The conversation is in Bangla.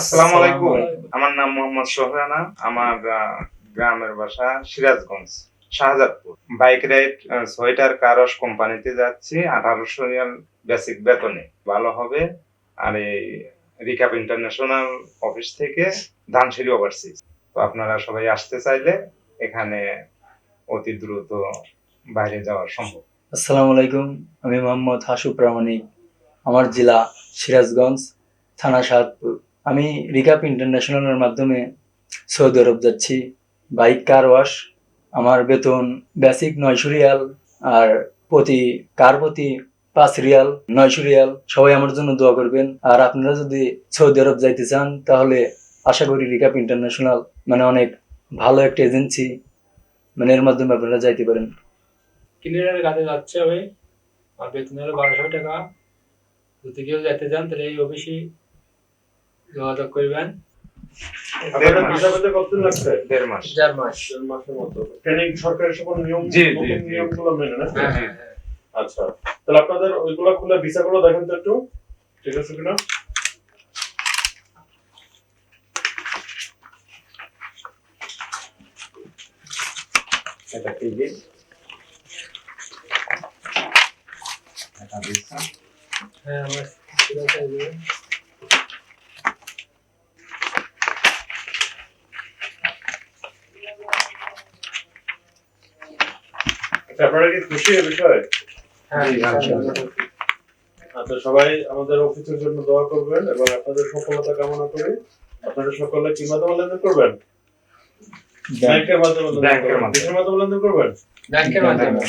আসসালামু আলাইকুম। আমার নাম মোহাম্মদ সোহরানা আমার গ্রামের বাসা Sirajganj Shahzadpur. Bike ride sweater cars কোম্পানিতে যাচ্ছি আঠারোশো রিয়াল বেসিক বেতনে। ভালো হবে। আর এই রিকাপ ইন্টারন্যাশনাল অফিস থেকে ধানসিঁড়ি ওভারসিজ তো আপনারা সবাই আসতে চাইলে এখানে অতি দ্রুত বাইরে যাওয়া সম্ভব। আসসালামু আলাইকুম। আমি মোহাম্মদ হাসু প্রামাণিক আমার জেলা সিরাজগঞ্জ থানা সাহাদপুর আমি রিকাপ ইন্টারন্যাশনালের মাধ্যমে সৌদি আরব যাচ্ছি। বাইক কার ওয়াশ আমার বেতন বেসিক নয়শো রিয়াল আর প্রতি কার প্রতি পাঁচ রিয়াল নয়শো রিয়াল। সবাই আমার জন্য দোয়া করবেন। আর আপনারা যদি সৌদি আরব যাইতে চান, তাহলে আশা করি রিকাপ ইন্টারন্যাশনাল মানে অনেক ভালো একটা এজেন্সি মানে এর মাধ্যমে আপনারা যাইতে পারেন। ক্লিয়ারের কাজে যাচ্ছে হবে আর বেতন হলো বারোশো টাকা। যদি কেউ যেতে চান, তাহলে এই অফিসে যোগাযোগ করবেন। মেনে হ্যাঁ হ্যাঁ হ্যাঁ। আচ্ছা। তাহলে আপনাদের ওইগুলো খুলে ভিসা গুলো দেখেন তো একটু। ঠিক আছে কিনা? এটা টিভি এটা ভিসা। হ্যাঁ আমার ঠিক আছে এই যে। আচ্ছা আপনারা কি খুশি এ বিষয়ে। আচ্ছা সবাই আমাদের অফিসের জন্য দোয়া করবেন এবং আপনাদের সফলতা কামনা করি। আপনারা সকলে কি মাধ্যমে লেনদেন করবেন? ব্যাংকের মাধ্যমে ব্যাংকের মাধ্যমে লেনদেন করবেন? ব্যাংকের মাধ্যমে।